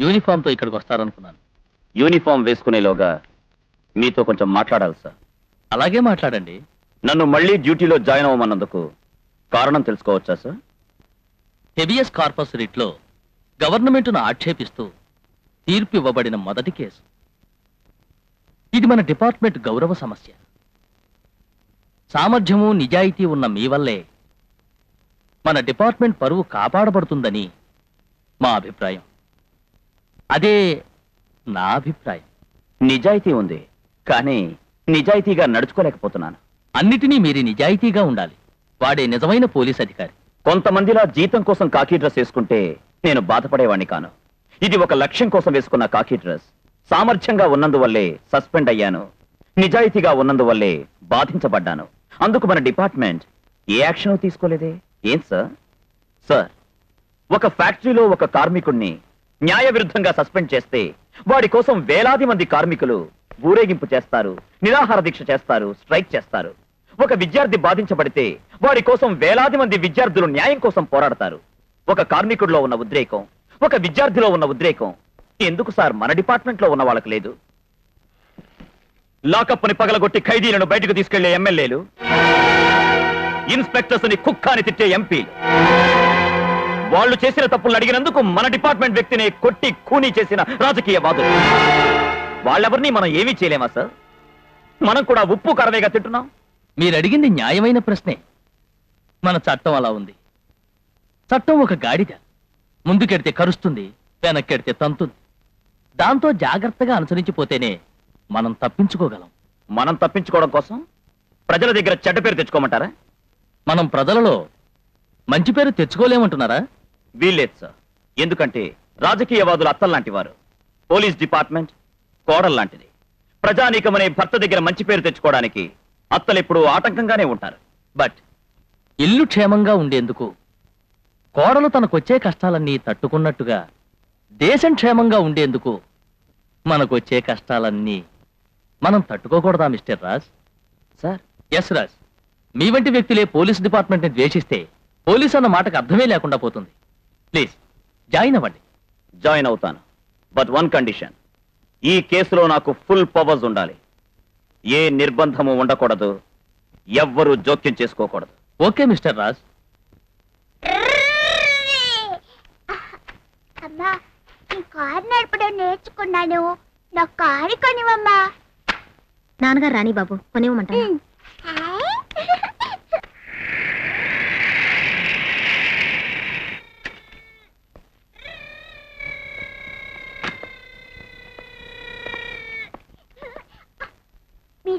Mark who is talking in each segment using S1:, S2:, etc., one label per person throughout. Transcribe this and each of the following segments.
S1: యూనిఫామ్తో ఇక్కడికి వస్తారనుకున్నాను.
S2: యూనిఫామ్ వేసుకునేలోగా మీతో కొంచెం మాట్లాడాలి సార్.
S1: అలాగే మాట్లాడండి.
S2: నన్ను మళ్ళీ డ్యూటీలో జాయిన్ అవ్వమన్నందుకు కారణం తెలుసుకోవచ్చా సార్?
S1: హెబియస్ కార్పస్ రిట్లో గవర్నమెంట్ను ఆక్షేపిస్తూ తీర్పు ఇవ్వబడిన మొదటి కేసు. ఇది మన డిపార్ట్మెంట్ గౌరవ సమస్య. సామర్థ్యము నిజాయితీ ఉన్న మీ వల్లే మన డిపార్ట్మెంట్ పరువు కాపాడబడుతుందని మా అభిప్రాయం. అదే నా అభిప్రాయం.
S2: నిజాయితీ ఉంది కానీ నిజాయితీగా నడుచుకోలేకపోతున్నాను.
S1: అన్నిటినీ మీరు నిజాయితీగా ఉండాలి. వాడే నిజమైన పోలీస్ అధికారి.
S2: కొంతమందిలా జీతం కోసం కాకి డ్రెస్ వేసుకుంటే నేను బాధపడేవాణ్ణి కాను. ఇది ఒక లక్ష్యం కోసం వేసుకున్న కాకి డ్రెస్. సామర్థ్యంగా ఉన్నందువల్లే సస్పెండ్ అయ్యాను. నిజాయితీగా ఉన్నందువల్లే బాధించబడ్డాను. అందుకు మన డిపార్ట్మెంట్ ఏ యాక్షన్ తీసుకోలేదే? ఏం సార్? సార్ ఒక ఫ్యాక్టరీలో ఒక కార్మికుణ్ణి న్యాయ విరుద్ధంగా సస్పెండ్ చేస్తే వాడి కోసం వేలాది మంది కార్మికులు ఊరేగింపు చేస్తారు నిరాహార దీక్ష చేస్తారు స్ట్రైక్ చేస్తారు. ఒక విద్యార్థి బాధించబడితే వాడి కోసం వేలాది మంది విద్యార్థులు న్యాయం కోసం పోరాడతారు. ఒక కార్మికుడిలో ఉన్న ఉద్రేకం ఒక విద్యార్థిలో ఉన్న ఉద్రేకం ఎందుకు సార్ మన డిపార్ట్మెంట్లో ఉన్న వాళ్ళకి లేదు? లాకప్ని పగలగొట్టి ఖైదీలను బయటకు తీసుకెళ్ళే ఎమ్మెల్యేలు ఇన్స్పెక్టర్స్ని కుక్కాని తిట్టే ఎంపీలు. వాళ్ళు చేసిన తప్పులు అడిగినందుకు మన డిపార్ట్మెంట్ వ్యక్తిని కొట్టి కూనీ చేసిన రాజకీయవాదులు వాళ్ళెవరిని మనం ఏమీ చేయలేమా సార్? మనం కూడా ఉప్పు కరవేగా తింటున్నాం.
S1: మీరు అడిగింది న్యాయమైన ప్రశ్నే. మన చట్టం అలా ఉంది. చట్టం ఒక గాడిద. ముందుకెడితే కరుస్తుంది వెనక్కెడితే తంతుంది. దాంతో జాగ్రత్తగా అనుసరించిపోతేనే మనం తప్పించుకోగలం.
S2: మనం తప్పించుకోవడం కోసం ప్రజల దగ్గర చెడ్డ పేరు తెచ్చుకోమంటారా?
S1: మనం ప్రజలలో మంచి పేరు తెచ్చుకోలేమంటున్నారా?
S2: వీల్లేదు సార్. ఎందుకంటే రాజకీయవాదులు అత్తల్లాంటి వారు పోలీస్ డిపార్ట్మెంట్ కోడల్లాంటిది ప్రజానీకమనే భర్త దగ్గర మంచి పేరు తెచ్చుకోవడానికి అత్తలెప్పుడు ఆటంకంగానే ఉంటారు.
S1: బట్ ఇల్లు క్షేమంగా ఉండేందుకు కోడలు తనకొచ్చే కష్టాలన్నీ తట్టుకున్నట్టుగా దేశం క్షేమంగా ఉండేందుకు మనకొచ్చే కష్టాలన్నీ మనం తట్టుకోకూడదా mister Raj?
S2: Sir.
S1: Yes Raj. మీ వంటి వ్యక్తులే పోలీస్ డిపార్ట్మెంట్ని ద్వేషిస్తే పోలీస్ అన్న మాటకు అర్థమే లేకుండా పోతుంది. ప్లీజ్ జాయిన్ అవ్వండి.
S2: జాయిన్ అవుతాను. బట్ వన్ కండిషన్ ఈ కేసులో నాకు ఫుల్ పవర్స్ ఉండాలి. ఏ నిర్బంధము ఉండకూడదు. ఎవ్వరూ జోక్యం చేసుకోకూడదు.
S1: Okay mister Raj.
S3: అమ్మా ఈ కారు నడపడం నేర్చుకున్నాను. నా కారు కొనివమ్మా
S4: నాన్నగారు రాని బాబు కొనివ్వమంటాను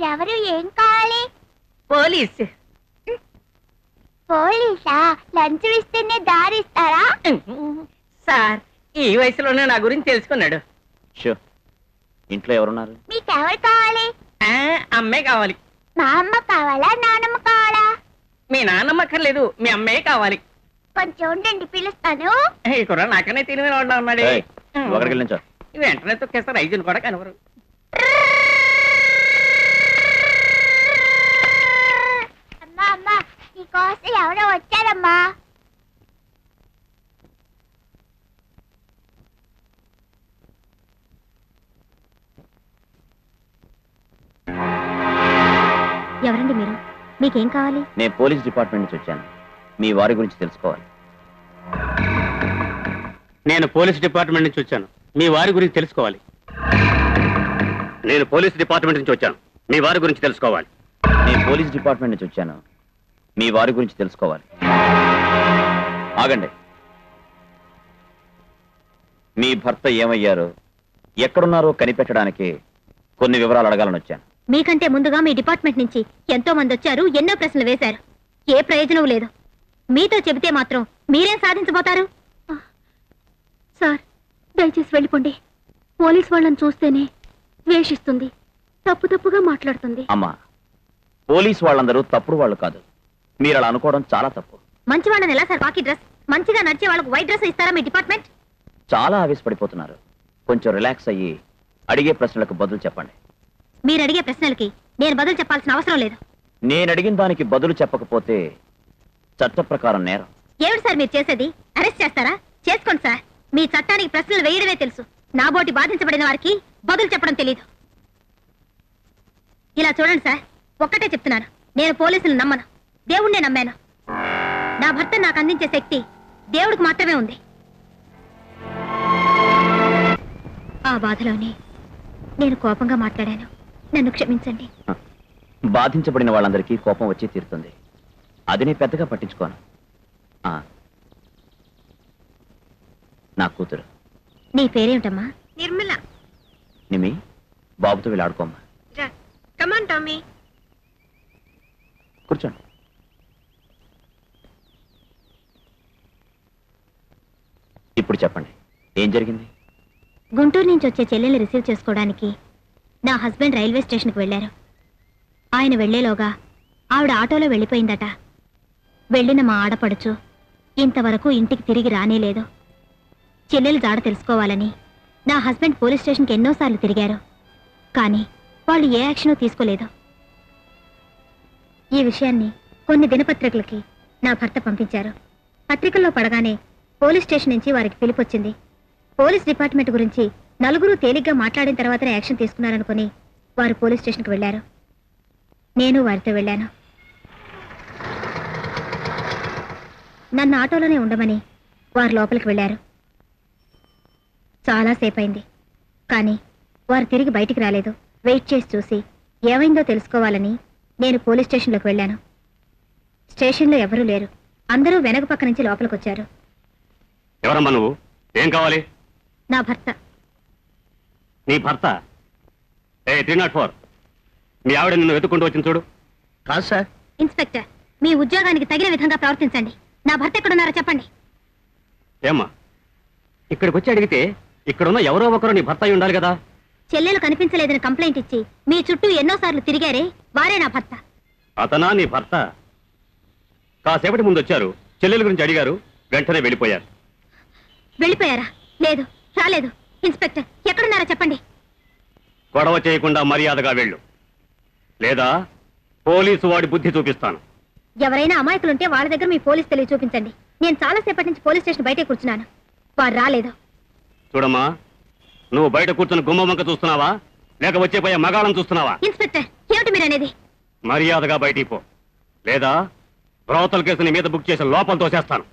S3: మీరెవరు ఏం కావాలి?
S5: పోలీస్.
S3: పోలీసా? లంచ్ ఇస్తేనే దారిస్తారా?
S5: సార్ ఈ వయసులోనే నా గురించి తెలుసుకున్నాడు.
S2: షో ఇంట్లో ఎవరున్నారు?
S3: మీకెవరు కావాలి?
S5: ఆ, అమ్మే కావాలి.
S3: మా అమ్మ కావాలా నానమ్మ కావాలా?
S5: మీ నాన్నమ్మ అక్కర్లేదు మీ అమ్మే కావాలి.
S3: కొంచెం ఉండండి పిలుస్తాను.
S5: ఈ కుర్ర నాకనే తెలివి వాడు ఉన్నాడు.
S2: ఏయ్, నువ్వు అక్కడికి వెళ్ళించో
S5: వెంటనే తొక్కేస్తారు ఐదుని కూడా కనవరు
S3: నీకోసం ఎవరో వచ్చారమ్మా.
S4: ఎవరండి మీరు? మీకేం కావాలి?
S2: నేను పోలీస్ డిపార్ట్మెంట్ నుంచి వచ్చాను. మీ వారి గురించి తెలుసుకోవాలి.
S6: నేను పోలీస్ డిపార్ట్మెంట్ నుంచి వచ్చాను. మీ వారి గురించి తెలుసుకోవాలి. నేను పోలీస్ డిపార్ట్మెంట్ నుంచి వచ్చాను. మీ వారి గురించి తెలుసుకోవాలి.
S2: నేను పోలీస్ డిపార్ట్మెంట్ నుంచి వచ్చాను. మీ వారి గురించి తెలుసుకోవాలి. ఆగండి. మీ భర్త ఏమయ్యారో? ఎక్కడున్నారో కనిపెట్టడానికి కొన్ని వివరాలు అడగాలని వచ్చాను.
S4: మీకంటే ముందుగా మీ డిపార్ట్మెంట్ నుంచి ఎంతో మంది వచ్చారు ఎన్నో ప్రశ్నలు వేశారు. ఏ ప్రయోజనం లేదు. మీతో చెబితే మాత్రం మీరేం సాధించబోతారు? సార్ దయచేసి వెళ్ళిపోండి. పోలీస్ వాళ్ళని చూస్తేనే ద్వేషిస్తుంది తప్పు తప్పుగా మాట్లాడుతుంది.
S2: అమ్మా పోలీస్ వాళ్ళందరూ తప్పుడు వాళ్ళు కాదు. మీరు అలా అనుకోవడం చాలా తప్పు.
S4: మంచి వాళ్ళని ఎలా సార్ బాకీ డ్రెస్? మంచిగా నడిచే వాళ్ళకు వైట్ డ్రెస్ ఇస్తారా మీ డిపార్ట్మెంట్?
S2: చాలా ఆవేశపడిపోతున్నారు. కొంచెం రిలాక్స్ అయ్యి అడిగే ప్రశ్నలకు బదులు చెప్పండి.
S4: మీరు అడిగే ప్రశ్నలకి నేను బదులు చెప్పాల్సిన అవసరం లేదు.
S2: నేను అడిగిన దానికి బదులు చెప్పకపోతే చట్ట ప్రకారం నేరం.
S4: ఏమిటి సార్ మీరు చేసేది? అరెస్ట్ చేస్తారా? చేసుకోండి సార్. మీ చట్టానికి ప్రశ్నలు వేయడమే తెలుసు. నా బోటి బాధించబడిన వారికి బదులు చెప్పడం తెలియదు ఇలా చూడండి సార్. ఒక్కటే చెప్తున్నాను. నేను పోలీసులు నమ్మను. దేవుణ్ణే నమ్మాను. నా భర్త నాకు అందించే శక్తి దేవుడికి మాత్రమే ఉంది. ఆ బాధలోనే నేను కోపంగా మాట్లాడాను. నన్ను క్షమించండి.
S2: బాధించబడిన వాళ్ళందరికీ కోపం వచ్చి తీరుతుంది. అది నేను పెద్దగా పట్టించుకోను. ఆ. నా కూతురు.
S4: నీ పేరేమిటమ్మా?
S5: నిర్మల.
S2: నిమి బాబుతో వెళ్ళి ఆడుకోమ్మా.
S5: కమాన్ టామీ
S2: కూర్చోండి. ఇప్పుడు చెప్పండి. ఏం జరిగింది?
S4: గుంటూరు నుంచి వచ్చే చెల్లెల్ని రిసీవ్ చేసుకోవడానికి నా హస్బెండ్ రైల్వే స్టేషన్కి వెళ్ళారు. ఆయన వెళ్ళేలోగా ఆవిడ ఆటోలో వెళ్ళిపోయిందట. వెళ్ళిన మా ఆడపడుచు ఇంతవరకు ఇంటికి తిరిగి రానేలేదు. చెల్లెలు జాడ తెలుసుకోవాలని నా హస్బెండ్ పోలీస్ స్టేషన్కి ఎన్నోసార్లు తిరిగారు. కానీ వాళ్ళు ఏ యాక్షను తీసుకోలేదు. ఈ విషయాన్ని కొన్ని దినపత్రికలకి నా భర్త పంపించారు. పత్రికల్లో పడగానే పోలీస్ స్టేషన్ నుంచి వారికి పిలిపొచ్చింది. పోలీస్ డిపార్ట్మెంట్ గురించి నలుగురు తేలిగ్గా మాట్లాడిన తర్వాతనే యాక్షన్ తీసుకున్నారనుకుని వారు పోలీస్ స్టేషన్కి వెళ్ళారు. నేను వారితో వెళ్ళాను. నన్ను ఆటోలోనే ఉండమని వారు లోపలికి వెళ్ళారు. చాలాసేపైంది కానీ వారు తిరిగి బయటికి రాలేదు. వెయిట్ చేసి చూసి ఏమైందో తెలుసుకోవాలని నేను పోలీస్ స్టేషన్లోకి వెళ్ళాను. స్టేషన్లో ఎవరూ లేరు. అందరూ వెనక పక్క నుంచి లోపలికి వచ్చారు
S6: ఎవరమ్మా నువ్వు? ఏం కావాలి?
S4: నా భర్త.
S6: నీ భర్త? A three not four. మీ ఆవిడ నిన్ను వెతుక్కుంటూ వచ్చింది చూడు.
S1: కాదు సార్.
S4: ఇన్స్పెక్టర్ మీ ఉద్యోగానికి తగిన విధంగా ప్రవర్తించండి. నా భర్త ఎక్కడున్నారో చెప్పండి.
S6: ఏమ్మా? ఇక్కడికి వచ్చి అడిగితే ఇక్కడున్న ఎవరో ఒకరు నీ భర్త అయి ఉండాలి కదా?
S4: చెల్లెలు కనిపించలేదని కంప్లైంట్ ఇచ్చి మీ చుట్టూ ఎన్నోసార్లు తిరిగారే వారే నా భర్త.
S6: అతనా నీ భర్త? కాసేపటి ముందు వచ్చారు చెల్లెల గురించి అడిగారు వెంటనే వెళ్ళిపోయారు.
S4: వెళ్ళిపోయారా? లేదు రాలేదు. ఇన్స్పెక్టర్ ఎక్కడున్నారో చెప్పండి.
S6: గొడవ చేయకుండా మర్యాదగా వెళ్ళు. లేదా పోలీసు వాడి బుద్ధి చూపిస్తాను.
S4: ఎవరైనా అమాయకులుంటే వాళ్ళ దగ్గర మీ పోలీస్ తెలివి చూపించండి. నేను చాలాసేపటి నుంచి పోలీస్ స్టేషన్ బయటే కూర్చున్నాను. వారు రాలేదు.
S6: చూడమ్మా నువ్వు బయట కూర్చుని గుమ్మ వంక చూస్తున్నావా? లేక వచ్చే పోయే మగాళం చూస్తున్నావా?
S4: ఇన్స్పెక్టర్ ఏమిటి మీరు అనేది
S6: మర్యాదగా బయటికి పో. లేదా బ్రోతల్ కేసు నీ మీద బుక్ చేసి లోపల తోసేస్తాను.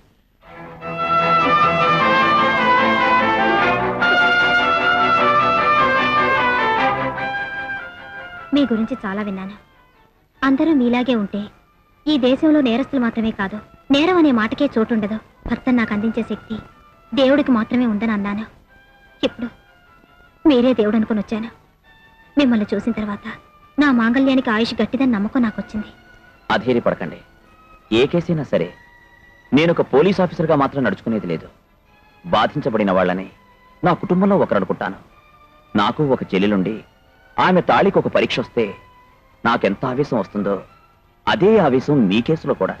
S4: మీ గురించి చాలా విన్నాను. అందరూ మీలాగే ఉంటే ఈ దేశంలో నేరస్తులు మాత్రమే కాదు నేరం అనే మాటకే చోటుండదు. భర్త నాకు అందించే శక్తి దేవుడికి మాత్రమే ఉందని అన్నాను. ఇప్పుడు మీరే దేవుడు అనుకుని వచ్చాను. మిమ్మల్ని చూసిన తర్వాత నా మాంగళ్యానికి ఆయుష్ గట్టిదని నమ్మకం నాకు వచ్చింది.
S2: అధైర్యపడకండి. ఏ కేసైనా సరే నేను ఒక పోలీస్ ఆఫీసర్గా మాత్రం నడుచుకునేది లేదు. బాధించబడిన వాళ్ళని నా కుటుంబంలో ఒకరు అనుకుంటాను నాకు ఒక చెల్లెలుండి ఆమె తాళికి ఒక పరీక్ష వస్తే నాకెంత ఆవేశం వస్తుందో అదే ఆవేశం మీ కేసులో కూడా.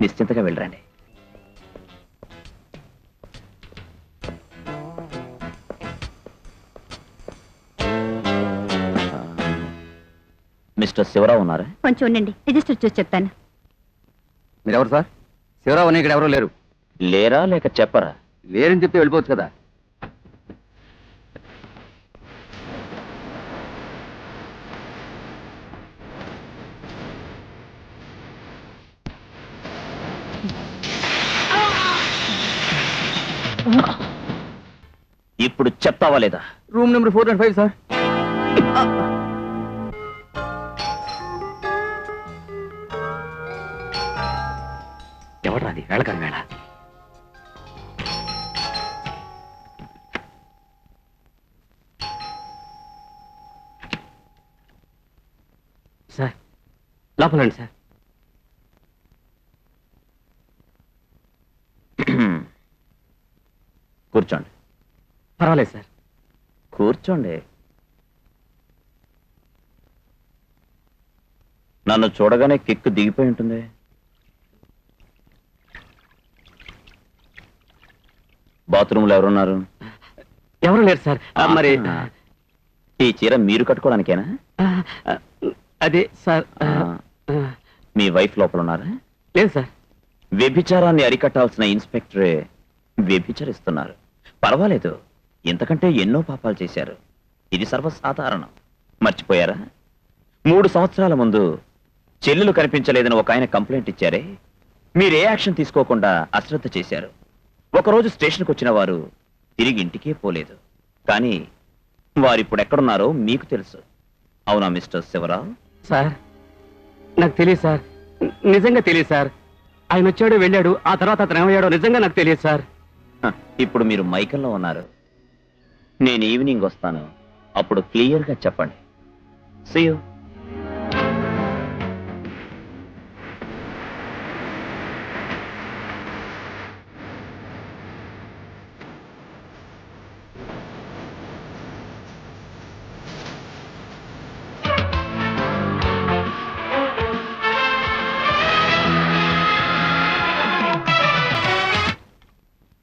S2: నిశ్చింతగా వెళ్ళరండి. మిస్టర్ శివరావు ఉన్నారా?
S4: కొంచెం ఉండండి. రిజిస్టర్ చూసి చెప్తాను.
S7: మీరెవరు సార్? శివరావు అని ఇక్కడ ఎవరూ లేరు.
S2: లేరా లేక చెప్పరా?
S7: లేరని చెప్తే వెళ్ళిపోవచ్చు కదా.
S2: ఇప్పుడు చెప్తావా లేదా
S7: room number four and five sir.
S6: ఎవడ్రా అది వెళ్ళకని వేళ. Sir లోపలండి sir.
S2: కూర్చోండి.
S6: పర్వాలేదు సార్.
S2: కూర్చోండి. నన్ను చూడగానే కిక్కు దిగిపోయి ఉంటుంది. బాత్రూంలో ఎవరున్నారు?
S6: ఎవరు లేరు సార్. మరి.
S2: ఈ చీర మీరు కట్టుకోవడానికేనా?
S6: అదే సార్
S2: మీ వైఫ్ లోపల ఉన్నారా?
S6: లేదు సార్.
S2: వ్యభిచారాన్ని అరికట్టాల్సిన ఇన్స్పెక్టరే వ్యభిచరిస్తున్నారు. పర్వాలేదు. ఇంతకంటే ఎన్నో పాపాలు చేశారు. ఇది సర్వసాధారణం. మర్చిపోయారా? మూడు సంవత్సరాల ముందు చెల్లెలు కనిపించలేదని ఒక ఆయన కంప్లైంట్ ఇచ్చారే. మీరు ఏ యాక్షన్ తీసుకోకుండా అశ్రద్ధ చేశారు. ఒకరోజు స్టేషన్కి వచ్చిన వారు తిరిగి ఇంటికే పోలేదు. కానీ వారిప్పుడు ఎక్కడున్నారో మీకు తెలుసు. అవునా మిస్టర్ శివరావు?
S6: సార్ నాకు తెలియదు సార్. నిజంగా తెలియదు సార్. ఆయన వచ్చాడు వెళ్ళాడు ఆ తర్వాత అతను ఏమయ్యాడో నిజంగా నాకు తెలియదు సార్.
S2: ఇప్పుడు మీరు మైకంలో ఉన్నారు. నేను ఈవినింగ్ వస్తాను. అప్పుడు క్లియర్గా చెప్పండి. See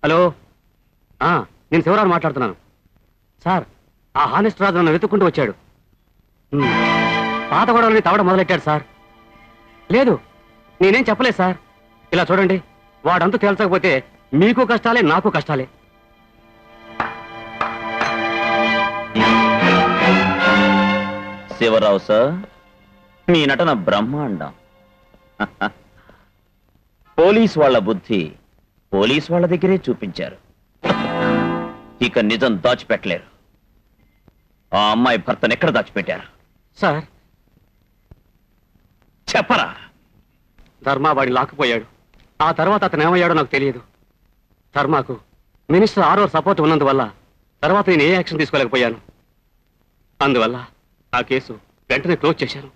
S6: హలో ఆ, ah, నేను శివరాజు మాట్లాడుతున్నాను. సార్ ఆ హానెస్ట్ రాజు నన్ను వెతుక్కుంటూ వచ్చాడు. పాత గొడవలని తవ్వడం మొదలెట్టాడు సార్. లేదు నేనేం చెప్పలేదు సార్. ఇలా చూడండి వాడంతా తేల్చకపోతే మీకు కష్టాలే నాకు కష్టాలే.
S2: శివరావు సార్ మీ నటన బ్రహ్మాండం. పోలీస్ వాళ్ళ బుద్ధి పోలీస్ వాళ్ళ దగ్గరే చూపించారు. ఇక నిజం దాచిపెట్టలేరు. ఆ అమ్మాయి భర్తను ఎక్కడ దాచిపెట్టారు?
S6: సార్.
S2: చెప్పరా?
S6: ధర్మ వాడిని లాక్కుపోయాడు. ఆ తర్వాత అతను ఏమయ్యాడో నాకు తెలియదు. ధర్మాకు మినిస్టర్ ఆరో సపోర్ట్ ఉన్నందువల్ల తర్వాత నేను ఏ యాక్షన్ తీసుకోలేకపోయాను. అందువల్ల ఆ కేసు వెంటనే క్లోజ్ చేశాను.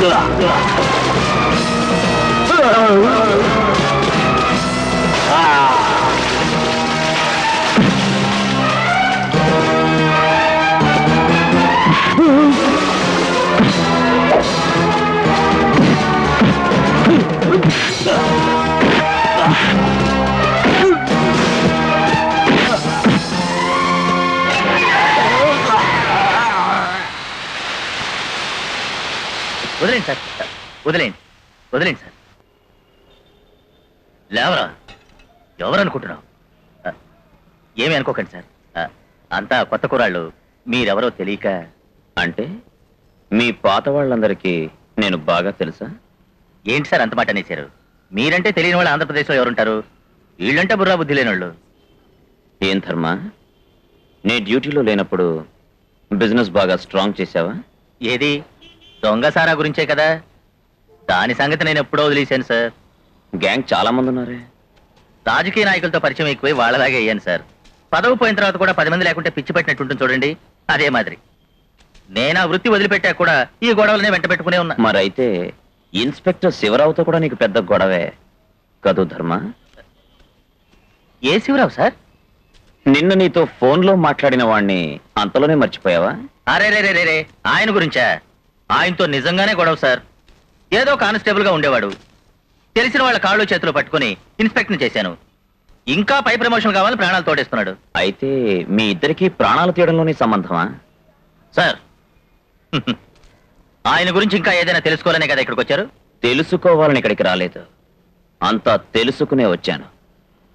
S1: 哥哥哥 వదిలేండి సార్. వదిలేండి వదిలేండి సార్. లేవరా? ఎవరు అనుకుంటున్నావు ఏమీ అనుకోకండి సార్. అంతా కొత్త కురాళ్ళు. మీరెవరో తెలియక.
S2: అంటే? మీ పాత వాళ్ళందరికీ నేను బాగా తెలుసా?
S1: ఏంటి సార్ అంత మాట అనేశారు? మీరంటే తెలియని వాళ్ళు ఆంధ్రప్రదేశ్లో ఎవరుంటారు? వీళ్ళంటే బుర్రా బుద్ధి లేని వాళ్ళు
S2: ఏం ధర్మ? నీ డ్యూటీలో లేనప్పుడు బిజినెస్ బాగా స్ట్రాంగ్ చేశావా?
S1: ఏది? దొంగ సారా గురించే కదా? దాని సంగతి నేను ఎప్పుడో వదిలేశాను సార్.
S2: గ్యాంగ్ చాలా మంది ఉన్నారే.
S1: రాజకీయ నాయకులతో పరిచయం ఎక్కువై వాళ్ళలాగే అయ్యాను సార్. పదవి పోయిన తర్వాత కూడా పది మంది లేకుంటే పిచ్చి పెట్టినట్టు ఉంటుంది చూడండి. అదే మాదిరి. నేను ఆ వృత్తి వదిలిపెట్టా కూడా ఈ గొడవలనే వెంట పెట్టుకునే ఉన్నా.
S2: మరైతే ఇన్స్పెక్టర్ శివరావుతో కూడా నీకు పెద్ద గొడవే. కదూ ధర్మ?
S1: ఏ శివరావు సార్?
S2: నిన్న నీతో ఫోన్లో మాట్లాడిన వాణ్ణి అంతలోనే మర్చిపోయావా?
S1: అరే రే రే రే. ఆయన గురించా? ఆయనతో నిజంగానే గొడవ సార్. ఏదో కానిస్టేబుల్గా ఉండేవాడు. తెలిసిన వాళ్ళ కాళ్ళు చేతులు పట్టుకుని ఇన్స్పెక్టర్ చేశాను. ఇంకా పై ప్రమోషన్ కావాలని ప్రాణాలు తోడేస్తున్నాడు.
S2: అయితే మీ ఇద్దరికి ప్రాణాలు తీయడంలోనే సంబంధమా?
S1: సార్ ఆయన గురించి ఇంకా ఏదైనా తెలుసుకోవాలనే కదా ఇక్కడికి వచ్చారు?
S2: తెలుసుకోవాలని ఇక్కడికి రాలేదు. అంతా తెలుసుకునే వచ్చాను.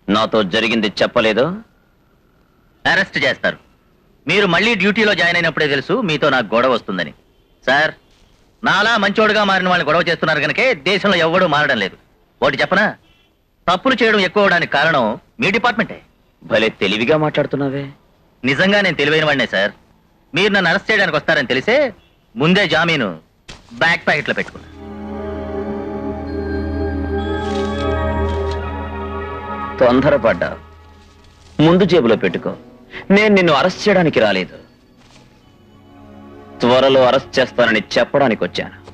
S2: నాతో జరిగింది చెప్పలేదు?
S1: అరెస్ట్ చేస్తారు. మీరు మళ్ళీ డ్యూటీలో జాయిన్ అయినప్పుడే తెలుసు మీతో నాకు గొడవ వస్తుందని. సార్ నాలా మంచోడుగా మారిన వాళ్ళని గొడవ చేస్తున్నారు కనుకే దేశంలో ఎవ్వడూ మారడం లేదు. ఒకటి చెప్పనా? తప్పులు చేయడం ఎక్కువ అవడానికి కారణం మీ డిపార్ట్మెంటే.
S2: భలే తెలివిగా మాట్లాడుతున్నావే.
S1: నిజంగా నేను తెలివైన వాడినే సార్. మీరు నన్ను అరెస్ట్ చేయడానికి వస్తారని తెలిసే ముందే జామీను బ్యాక్ ప్యాకెట్లో పెట్టుకున్నా.
S2: తొందరపడ్డా. ముందు జేబులో పెట్టుకో. నేను నిన్ను అరెస్ట్ చేయడానికి రాలేదు. త్వరలో అరెస్ట్ చేస్తానని చెప్పడానికి వచ్చాను